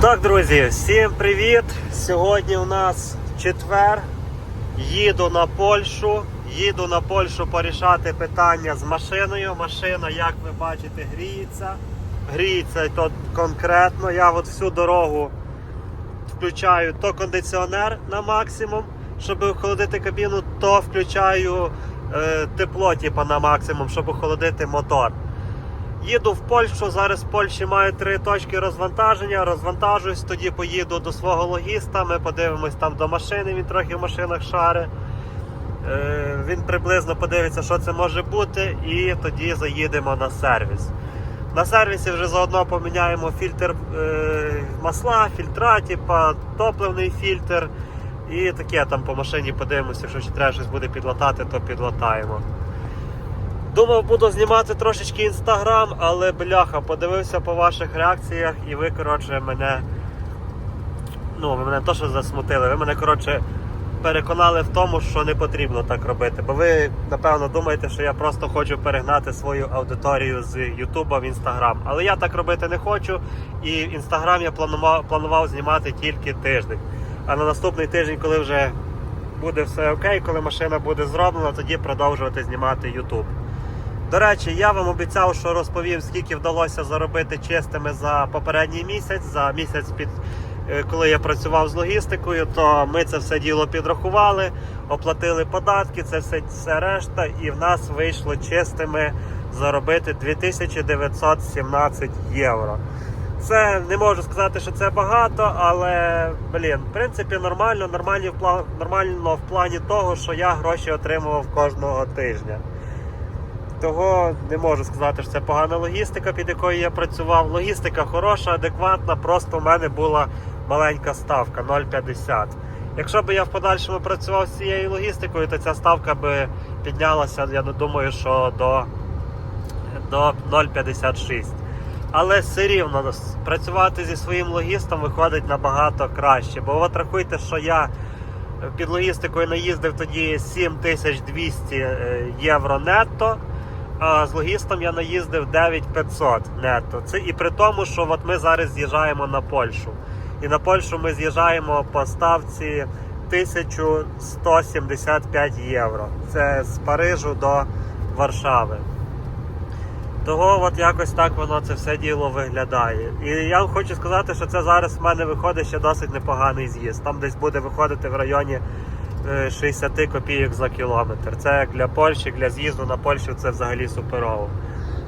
Так, друзі, всім привіт! Сьогодні у нас четвер. Їду на Польщу. Їду на Польщу порішати питання з машиною. Машина, як ви бачите, гріється. Гріється то конкретно. Я от всю дорогу включаю то кондиціонер на максимум, щоб охолодити кабіну, то включаю е, тепло типу, на максимум, щоб охолодити мотор. Їду в Польщу. Зараз в Польщі маю три точки розвантаження. Розвантажуюсь, тоді поїду до свого логіста. Ми подивимось там до машини. Він трохи в машинах шари. Е, він приблизно подивиться, що це може бути, і тоді заїдемо на сервіс. На сервісі вже заодно поміняємо фільтр е, масла, фільтра, типа топливний фільтр. І таке там по машині подивимося, якщо ще треба щось буде підлатати, то підлатаємо. Думав, буду знімати трошечки інстаграм, але бляха, подивився по ваших реакціях і ви, коротше, мене. Ну, ви мене то, що засмутили, ви мене, коротше, переконали в тому, що не потрібно так робити. Бо ви, напевно, думаєте, що я просто хочу перегнати свою аудиторію з Ютуба в Інстаграм. Але я так робити не хочу. І Інстаграм я планував, планував знімати тільки тиждень. А на наступний тиждень, коли вже буде все окей, коли машина буде зроблена, тоді продовжувати знімати Ютуб. До речі, я вам обіцяв, що розповім, скільки вдалося заробити чистими за попередній місяць, за місяць під. е, Коли я працював з логістикою, то ми це все діло підрахували, оплатили податки, це все, все решта, і в нас вийшло чистими заробити 2917 євро. Це не можу сказати, що це багато, але блін, в принципі, нормально, нормально в плані того, що я гроші отримував кожного тижня. Того не можу сказати, що це погана логістика, під якою я працював. Логістика хороша, адекватна, просто в мене була маленька ставка 0,50. Якщо б я в подальшому працював з цією логістикою, то ця ставка би піднялася, я думаю, що до, до 0,56. Але все рівно працювати зі своїм логістом виходить набагато краще. Бо от рахуйте, що я під логістикою наїздив тоді 7200 е, євро нетто. З логістом я наїздив 9500 нетто. Це і при тому, що от ми зараз з'їжджаємо на Польщу. І на Польщу ми з'їжджаємо по ставці 1175 євро. Це з Парижу до Варшави. Того от якось так воно це все діло виглядає. І я вам хочу сказати, що це зараз в мене виходить ще досить непоганий з'їзд. Там десь буде виходити в районі 60 копійок за кілометр. Це як для Польщі, для з'їзду на Польщу це взагалі суперово.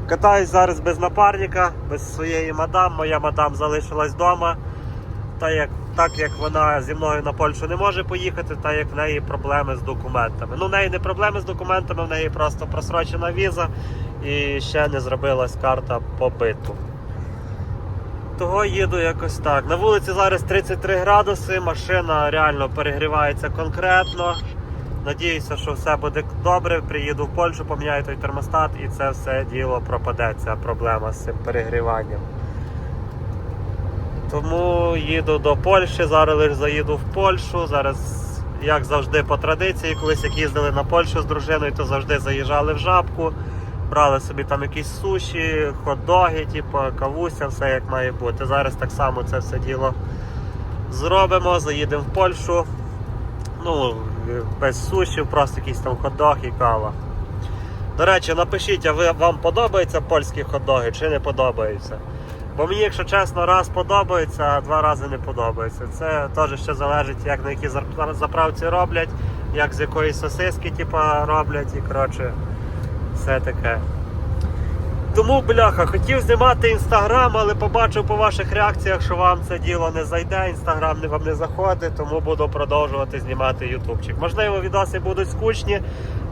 Катаюсь зараз без напарника, без своєї мадам. Моя мадам залишилась вдома. Та як, так як вона зі мною на Польщу не може поїхати, так як в неї проблеми з документами. Ну, в неї не проблеми з документами, в неї просто просрочена віза і ще не зробилась карта побиту. Того їду якось так. На вулиці зараз 33 градуси, машина реально перегрівається конкретно. Надіюся, що все буде добре. Приїду в Польщу, поміняю той термостат і це все діло пропаде, ця проблема з цим перегріванням. Тому їду до Польщі, зараз лише заїду в Польщу. Зараз, як завжди, по традиції, колись як їздили на Польщу з дружиною, то завжди заїжджали в жабку, брали собі там якісь суші, хот-доги, типу, кавуся, все як має бути. Зараз так само це все діло зробимо, заїдемо в Польщу. Ну, без сушів, просто якийсь там хот-дог і кава. До речі, напишіть, а ви, вам подобаються польські хот-доги чи не подобаються? Бо мені, якщо чесно, раз подобається, а два рази не подобається. Це теж ще залежить, як на зар- заправці роблять, як з якої сосиски типа, роблять і коротше, все таке. Тому, бляха, хотів знімати інстаграм, але побачив по ваших реакціях, що вам це діло не зайде, інстаграм вам не заходить, тому буду продовжувати знімати ютубчик. Можливо, відоси будуть скучні,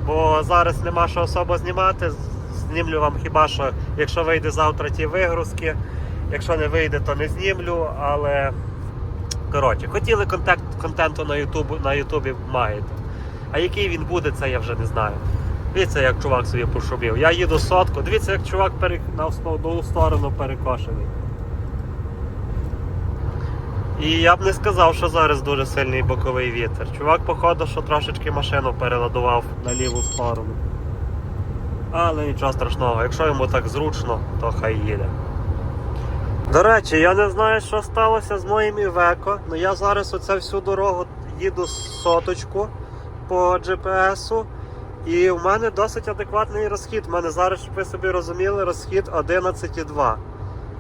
бо зараз нема що особо знімати. Знімлю вам хіба що, якщо вийде завтра ті вигрузки. Якщо не вийде, то не знімлю, але коротше, хотіли контент, контенту на Ютубі, на маєте. А який він буде, це я вже не знаю. Дивіться, як чувак собі пошумів. Я їду сотку. Дивіться, як чувак пере... на одну сторону перекошений. І я б не сказав, що зараз дуже сильний боковий вітер. Чувак, походу, що трошечки машину переладував на ліву сторону. Але нічого страшного, якщо йому так зручно, то хай їде. До речі, я не знаю, що сталося з моїм Івеко, але я зараз оце всю дорогу їду соточку по GPS-у. І в мене досить адекватний розхід. У мене зараз, щоб ви собі розуміли, розхід 11,2.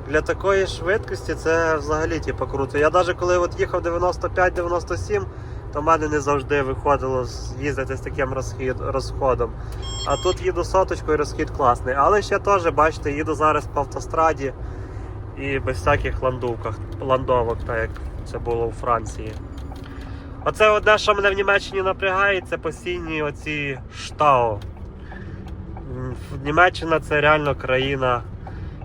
Для такої швидкості це взагалі типу, круто. Я навіть коли от їхав 95-97, то в мене не завжди виходило їздити з таким розхід, розходом. А тут їду соточкою, розхід класний. Але ще теж, бачите, їду зараз по автостраді і без всяких ландовках, ландовок, так як це було у Франції. Оце одне, що мене в Німеччині напрягає, це постійні оці штау. Німеччина це реально країна,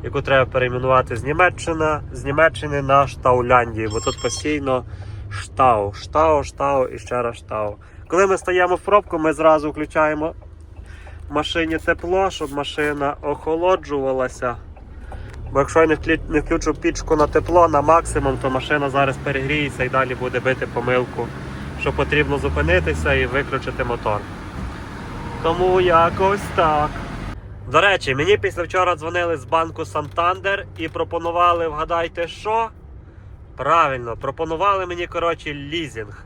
яку треба перейменувати з Німеччина, з Німеччини на Штауляндію, бо тут постійно штау, штау, штау і ще раз штау. Коли ми стаємо в пробку, ми зразу включаємо в машині тепло, щоб машина охолоджувалася. Бо якщо я не включу пічку на тепло на максимум, то машина зараз перегріється і далі буде бити помилку, що потрібно зупинитися і виключити мотор. Тому якось так. До речі, мені після вчора дзвонили з банку Сантандер і пропонували, вгадайте, що? Правильно, пропонували мені, коротше, лізінг.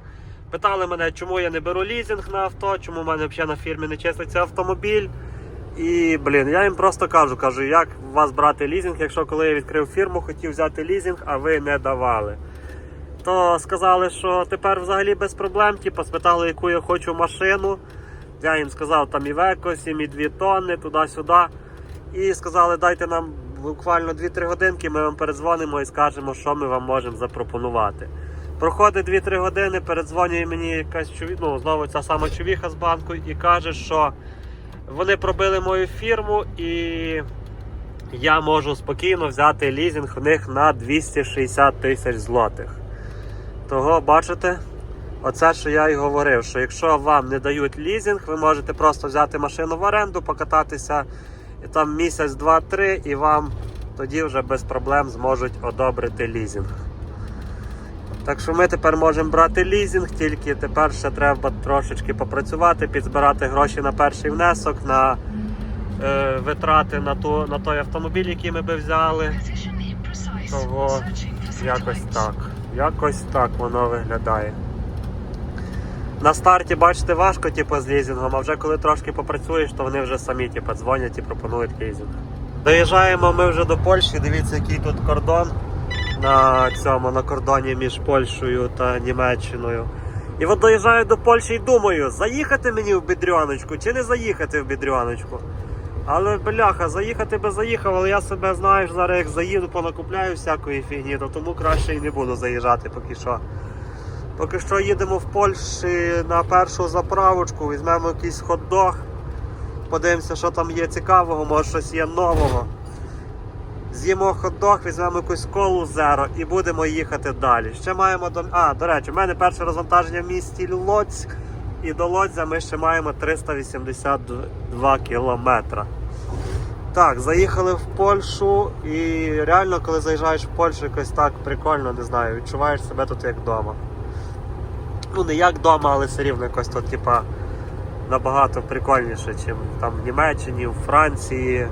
Питали мене, чому я не беру лізінг на авто, чому в мене взагалі на фірмі не числиться автомобіль. І, блін, я їм просто кажу, кажу, як у вас брати лізинг, якщо коли я відкрив фірму, хотів взяти лізинг, а ви не давали. То сказали, що тепер взагалі без проблем, типу, спитали, яку я хочу машину. Я їм сказав, там і веко, 7,2 тонни, туди-сюди. І сказали, дайте нам буквально 2-3 годинки, ми вам передзвонимо і скажемо, що ми вам можемо запропонувати. Проходить 2-3 години, передзвонює мені якась чові... ну, знову ця сама човіха з банку і каже, що вони пробили мою фірму і я можу спокійно взяти лізинг в них на 260 тисяч злотих. Того, бачите, оце, що я й говорив, що якщо вам не дають лізинг, ви можете просто взяти машину в оренду, покататися і там місяць, два-три, і вам тоді вже без проблем зможуть одобрити лізинг. Так що ми тепер можемо брати лізинг, тільки тепер ще треба трошечки попрацювати, підзбирати гроші на перший внесок, на е, витрати на, ту, на той автомобіль, який ми би взяли. Того якось так. Якось так воно виглядає. На старті, бачите, важко типу, з лізингом, а вже коли трошки попрацюєш, то вони вже самі типу, дзвонять і пропонують лізинг. Доїжджаємо ми вже до Польщі, дивіться, який тут кордон на цьому на кордоні між Польщею та Німеччиною. І от доїжджаю до Польщі і думаю, заїхати мені в бідрюаночку чи не заїхати в бідрюаночку. Але бляха, заїхати би заїхав, але я себе знаєш, зараз як заїду, понакупляю всякої фігні, то тому краще і не буду заїжджати поки що. Поки що їдемо в Польщі на першу заправочку, візьмемо якийсь хот-дог, подивимося, що там є цікавого, може щось є нового. З'їмо хот-дог, візьмемо якусь колу зеро і будемо їхати далі. Ще маємо до. А, до речі, в мене перше розвантаження в місті Лоцьк. І до Лодзя ми ще маємо 382 кілометра. Так, заїхали в Польщу і реально, коли заїжджаєш в Польщу, якось так прикольно, не знаю, відчуваєш себе тут як вдома. Ну, не як вдома, але все рівно якось тут, типа, набагато прикольніше, ніж там в Німеччині, в Франції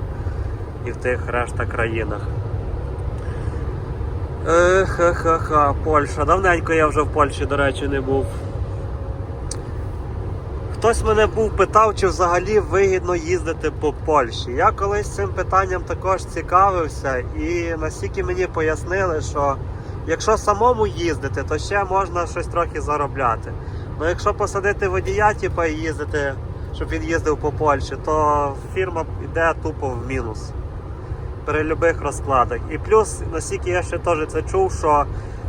і в тих решта країнах. Ех-ха-ха, Польща. Давненько я вже в Польщі, до речі, не був. Хтось мене був питав, чи взагалі вигідно їздити по Польщі. Я колись цим питанням також цікавився, і настільки мені пояснили, що якщо самому їздити, то ще можна щось трохи заробляти. Ну якщо посадити водія, типу, і їздити, щоб він їздив по Польщі, то фірма йде тупо в мінус при будь-яких розкладах. І плюс, наскільки я ще теж це чув, що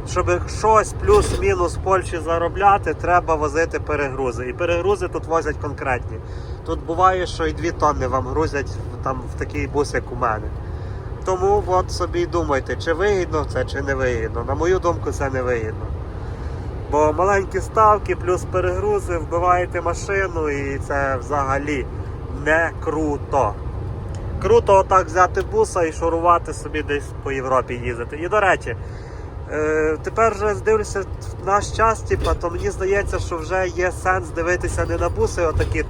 щоб щось плюс-мінус в Польщі заробляти, треба возити перегрузи. І перегрузи тут возять конкретні. Тут буває, що і 2 тонни вам грузять там в такий бус, як у мене. Тому от собі думайте, чи вигідно це, чи не вигідно. На мою думку, це не вигідно. Бо маленькі ставки плюс перегрузи, вбиваєте машину і це взагалі не круто. Круто отак взяти буса і шурувати собі десь по Європі їздити. І до речі, е, тепер вже дивлюся в наш час, типа, то мені здається, що вже є сенс дивитися не на буси, отакі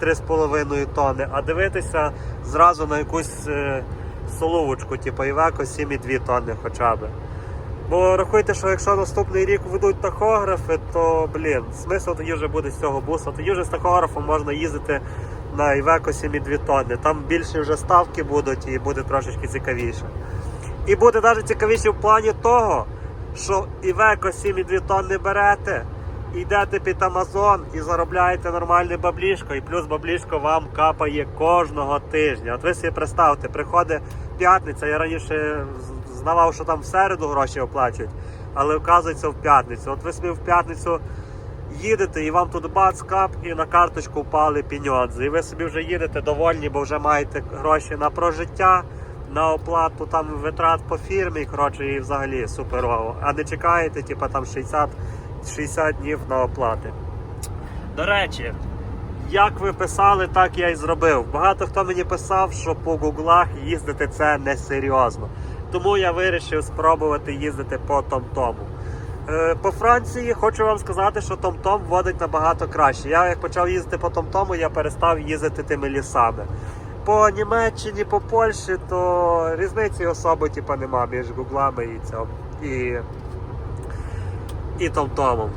3,5 тонни, а дивитися зразу на якусь е, соловочку, типу Івеко 7,2 тонни хоча б. Бо рахуйте, що якщо наступний рік ведуть тахографи, то блін, смисл тоді вже буде з цього буса. Тоді вже з тахографом можна їздити на Iveco 7,2 тонни. Там більші вже ставки будуть і буде трошечки цікавіше. І буде навіть цікавіше в плані того, що Iveco 7,2 тонни берете, йдете під Амазон і заробляєте нормальне баблішко, і плюс баблішко вам капає кожного тижня. От ви собі представте, приходить п'ятниця, я раніше знавав, що там в середу гроші оплачують, але вказується в п'ятницю. От ви собі в п'ятницю їдете і вам тут бац кап і на карточку впали піньодзи. І ви собі вже їдете довольні, бо вже маєте гроші на прожиття, на оплату там витрат по фірмі, коротше, і взагалі суперово. А не чекаєте, типу там 60, 60 днів на оплати. До речі, як ви писали, так я і зробив. Багато хто мені писав, що по гуглах їздити це несерйозно. Тому я вирішив спробувати їздити по Томтому. Е, По Франції хочу вам сказати, що Том-Том водить набагато краще. Я як почав їздити по Том-Тому, я перестав їздити тими лісами. По Німеччині, по Польщі, то різниці особи типу, нема між гуглами і цьому. І, і Том-Томом.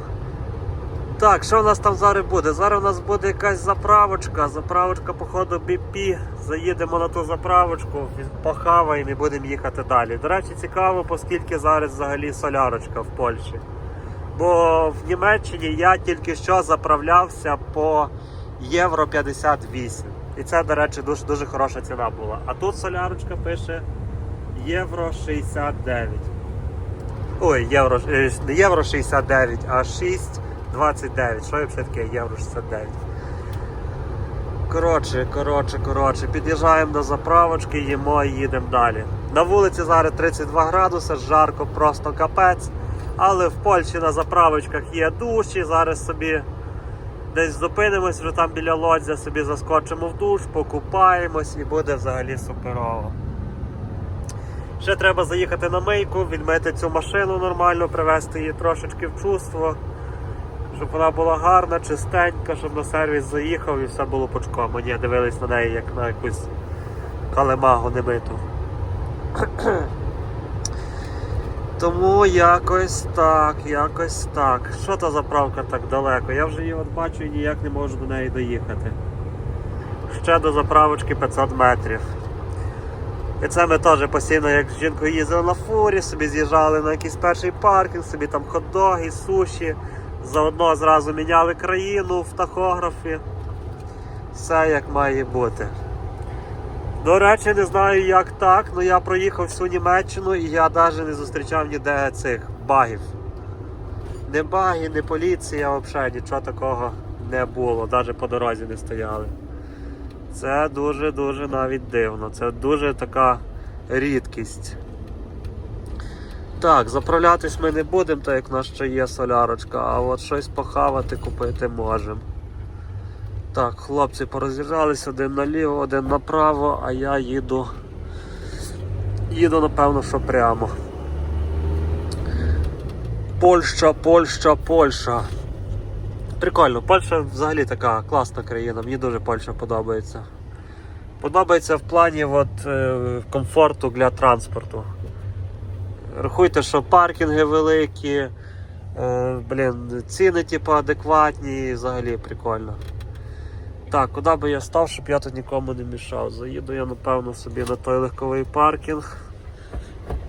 Так, що в нас там зараз буде? Зараз у нас буде якась заправочка. Заправочка, походу, BP. Заїдемо на ту заправочку, похаваємо і будемо їхати далі. До речі, цікаво, оскільки зараз взагалі солярочка в Польщі. Бо в Німеччині я тільки що заправлявся по євро 58. І це, до речі, дуже дуже хороша ціна була. А тут солярочка пише євро 69. Ой, євро, е, не євро 69, а 6,29. Що взагалі таке євро 69? Коротше, коротше, коротше, під'їжджаємо до заправочки, їмо і їдемо далі. На вулиці зараз 32 градуси, жарко, просто капець. Але в Польщі на заправочках є душі. Зараз собі десь зупинимось, вже там біля лодзя собі заскочимо в душ, покупаємось і буде взагалі суперово. Ще треба заїхати на мийку, відмити цю машину нормально, привести її трошечки в чувство, щоб вона була гарна, чистенька, щоб на сервіс заїхав і все було пучком. Ні, дивились на неї як на якусь калемагу немиту. Тому якось так, якось так. Що та заправка так далеко? Я вже її от бачу і ніяк не можу до неї доїхати. Ще до заправочки 500 метрів. І це ми теж постійно, як з жінкою їздили на фурі, собі з'їжджали на якийсь перший паркінг, собі там хот-доги, суші. Заодно зразу міняли країну в тахографі. Все як має бути. До речі, не знаю як так, але я проїхав всю Німеччину і я навіть не зустрічав ніде цих багів. Не баги, не поліція, взагалі нічого такого не було, навіть по дорозі не стояли. Це дуже-дуже навіть дивно. Це дуже така рідкість. Так, заправлятись ми не будемо, так як в нас ще є солярочка, а от щось похавати купити можемо. Так, хлопці пороз'їжджались один наліво, один направо, а я їду. Їду, напевно, що прямо. Польща, Польща, Польща. Прикольно, Польща взагалі така класна країна, мені дуже Польща подобається. Подобається в плані от, е, комфорту для транспорту. Рахуйте, що паркінги великі, е, блін, ціни типу, адекватні і взагалі прикольно. Так, куди би я став, щоб я тут нікому не мішав. Заїду я, напевно, собі на той легковий паркінг.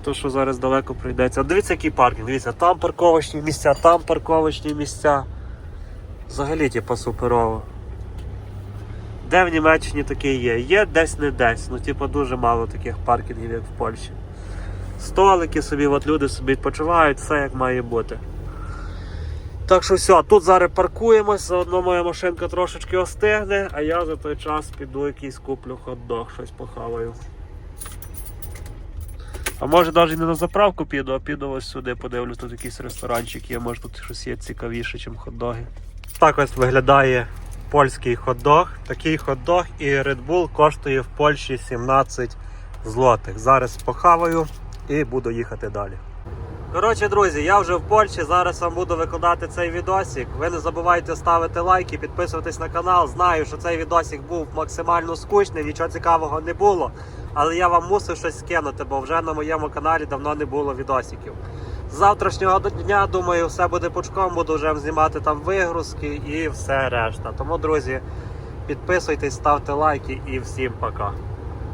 То, що зараз далеко прийдеться. От Дивіться, який паркінг. Дивіться, там парковочні місця, там парковочні місця. Взагалі, типу, суперово. Де в Німеччині таке є? Є десь не десь. Ну, типу, дуже мало таких паркінгів, як в Польщі. Столики собі, от люди собі відпочивають, все як має бути. Так що все, тут зараз паркуємось, заодно моя машинка трошечки остигне, а я за той час піду якийсь куплю хот-дог, щось похаваю. А може навіть не на заправку піду, а піду ось сюди, подивлюсь, тут якийсь ресторанчик є, може тут щось є цікавіше, ніж хот-доги. Так ось виглядає польський хот-дог. Такий хот-дог і Red Bull коштує в Польщі 17 злотих. Зараз похаваю і буду їхати далі. Коротше, друзі, я вже в Польщі. Зараз вам буду викладати цей відосик. Ви не забувайте ставити лайки, підписуватись на канал. Знаю, що цей відосик був максимально скучний, нічого цікавого не було. але я вам мусив щось скинути, бо вже на моєму каналі давно не було відосиків. З завтрашнього дня, думаю, все буде пучком, буду вже знімати там вигрузки і все решта. Тому, друзі, підписуйтесь, ставте лайки і всім пока.